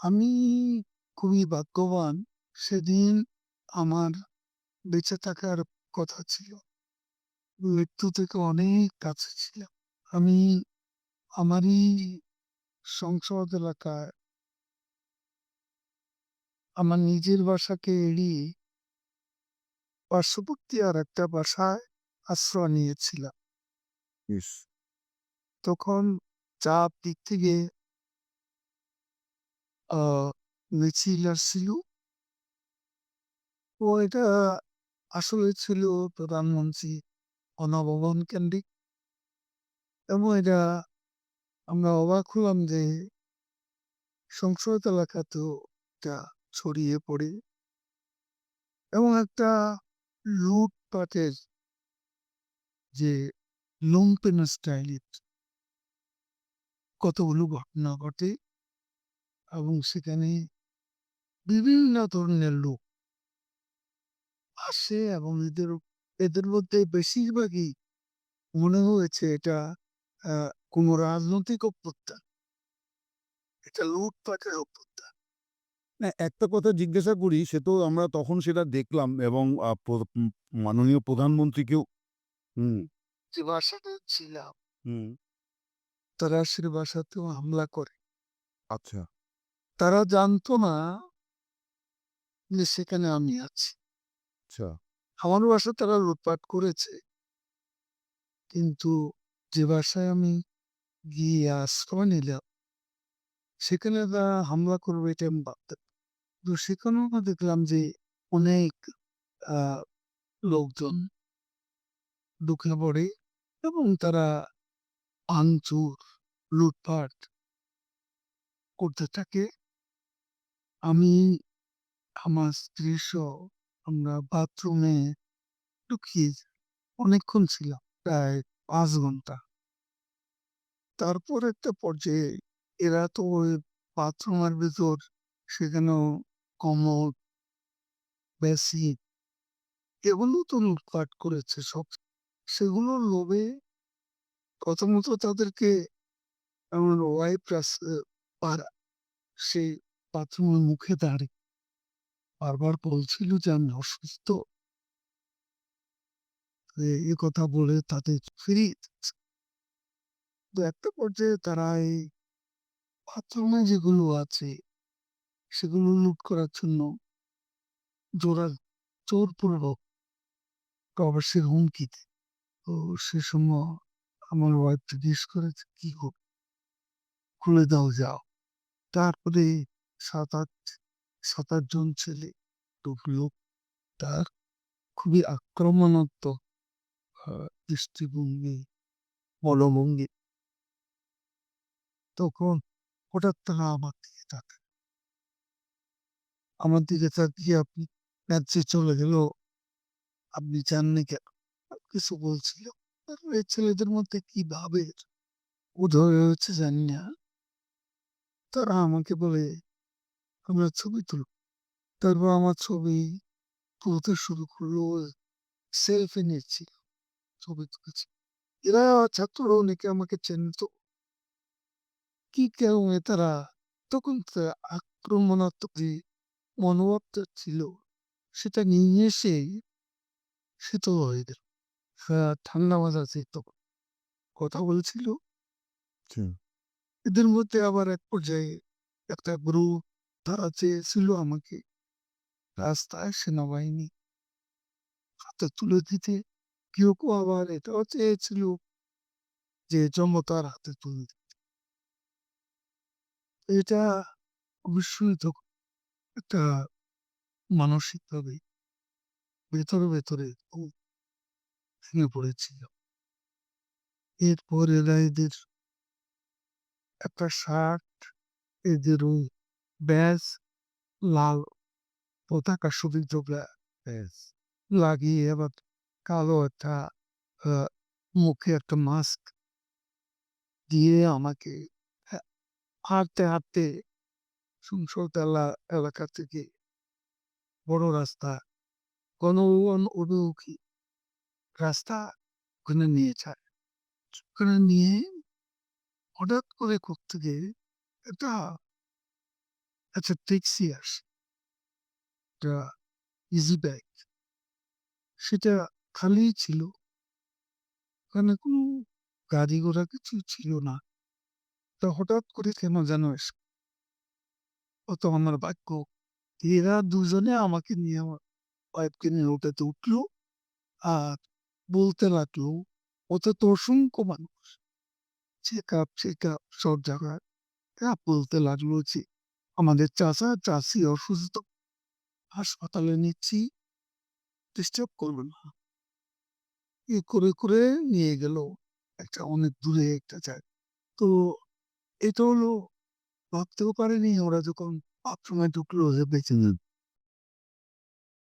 আমি খুবই ভাগ্যবান সেদিন আমার বেঁচে থাকার কথা ছিল। মৃত্যু থেকে অনেক কাছে ছিলাম। আমি আমারই সংসদ এলাকায় আমার নিজের বাসাকে এড়িয়ে পার্শ্ববর্তী আর একটা বাসায় আশ্রয় নিয়েছিলাম। তখন চাপ দিক থেকে মিছিল আসছিল। তো এটা আসলে ছিল প্রধানমন্ত্রী গণভবন কেন্দ্রিক। এবং এটা আমরা অবাক হলাম যে সংসদ এলাকাতেও এটা ছড়িয়ে পড়ে। এবং একটা লুটপাটের যে লুম্পেন স্টাইলের কতগুলো ঘটনা ঘটে এবং সেখানে বিভিন্ন ধরনের লোক আসে এবং এদের এদের মধ্যে বেশিরভাগই মনে হয়েছে এটা কোনো রাজনৈতিক অভ্যুত্থান। এটা লুটপাটের অভ্যুত্থান। না একটা কথা জিজ্ঞাসা করি সে তো আমরা তখন সেটা দেখলাম এবং মাননীয় প্রধানমন্ত্রীকেও হুম, যে বাসাতে ছিলাম হুম। তারা সে বাসাতেও হামলা করে। আচ্ছা। তারা জানতো না যে সেখানে আমি আছি। আচ্ছা। আমার বাসায় তারা লুটপাট করেছে। কিন্তু যে বাসায় আমি গিয়ে আশ্রয় নিলাম সেখানে তারা হামলা করবে এটা আমি ভাবতাম। তো সেখানেও দেখলাম যে অনেক লোকজন ঢুকে পড়ে এবং তারা ভাঙচুর, লুটপাট করতে থাকে। আমি আমার স্ত্রী সহ আমরা বাথরুমে লুকিয়ে অনেকক্ষণ ছিলাম। প্রায় পাঁচ ঘণ্টা। তারপর একটা পর্যায়ে এরা তো ওই বাথরুমের ভেতর সেখানেও কমোড বেসিন এগুলো তো লুটপাট করেছে সব। সেগুলোর লোভে প্রথমত তাদেরকে আমার ওয়াইফ পাড়া, সেই বাথরুমের মুখে দাঁড়িয়ে বারবার বলছিল যে আমি অসুস্থ। এ এ কথা বলে তাদের ফিরিয়ে তো একটা পর্যায়ে তারা এই বাথরুমে যেগুলো আছে সেগুলো লুট করার জন্য জোরা জোরপূর্বক প্রবেশের হুমকি দেয়। তো সে সময় আমার ওয়াইফ জিজ্ঞেস করেছে, "কি গো? খুলে দাও যাও।" তারপরে ৭-৮ ৭-৮ জন ছেলে ঢুকলো। তার খুবই আক্রমণাত্মক দৃষ্টিভঙ্গি, বলভঙ্গি। তখন হঠাৎ তারা আমার দিকে তাকায়। আমার দিকে তাকিয়ে আপনি ন্যায্যে চলে গেল। আপনি যাননি কেন? কিছু বলছিল। এই ছেলেদের মধ্যে কি ভাবের উদয় হয়েছে জানি না। তারা আমাকে বলে, "আমরা ছবি তুলব।" তারপর আমার ছবি তুলতে শুরু করল। সেলফি নিচ্ছিল। ছবি তুলেছি। এরা ছাত্ররা অনেকে আমাকে চেনত। কি কারণে তারা তখন আক্রমণাত্মক যে মনোভাবটা ছিল সেটা নিয়ে এসেই শীতল হয়ে গেল। হ্যাঁ, ঠান্ডা মাথায় তখন কথা বলছিল। এদের মধ্যে আবার এক পর্যায়ে একটা গ্রুপ তারা চেয়েছিল আমাকে রাস্তায় সেনাবাহিনী হাতে তুলে দিতে। কেউ, কেউ আবার এটাও চেয়েছিল যে জনতার হাতে তুলে দিতে। এটা অবশ্যই একটা মানসিকভাবে ভেতরে, ভেতরে খুব ভেঙে পড়েছিল। এরপর এরা এদের একটা শার্ট, এদের ওই ব্যাজ, লাল পতাকা শোভিত ব্য ব্যাজ লাগিয়ে আবার কালো একটা মুখে একটা মাস্ক দিয়ে আমাকে হাঁটতে, হাঁটতে সংসদালা এলাকা থেকে বড় রাস্তা গণভবন অভিমুখী রাস্তা ওখানে নিয়ে যায়। ওখানে নিয়ে হঠাৎ করে কোত্থেকে একটা একটা ট্যাক্সি আসে একটা ইজি ব্যাগ সেটা খালি ছিল ওখানে কোনো গাড়ি ঘোড়া কিছু ছিল না তা হঠাৎ করে কেন যেন অত আমার বাক্য এরা দুজনে আমাকে নিয়ে আমার ওয়াইফকে নিয়ে ওটাতে উঠল আর বলতে লাগল ওতে তো অসংখ্য মানুষ চেক আপ চেক আপ সব জায়গায় বলতে লাগল যে আমাদের চাচা চাষি অসুস্থ। হাসপাতালে নিচ্ছি। ডিস্টার্ব করবে না। এ করে করে নিয়ে গেল। একটা অনেক দূরে একটা জায়গা। তো এটা হলো, ভাবতেও পারেনি ওরা যখন বাথরুমে ঢুকলো যে বেঁচে যাবে।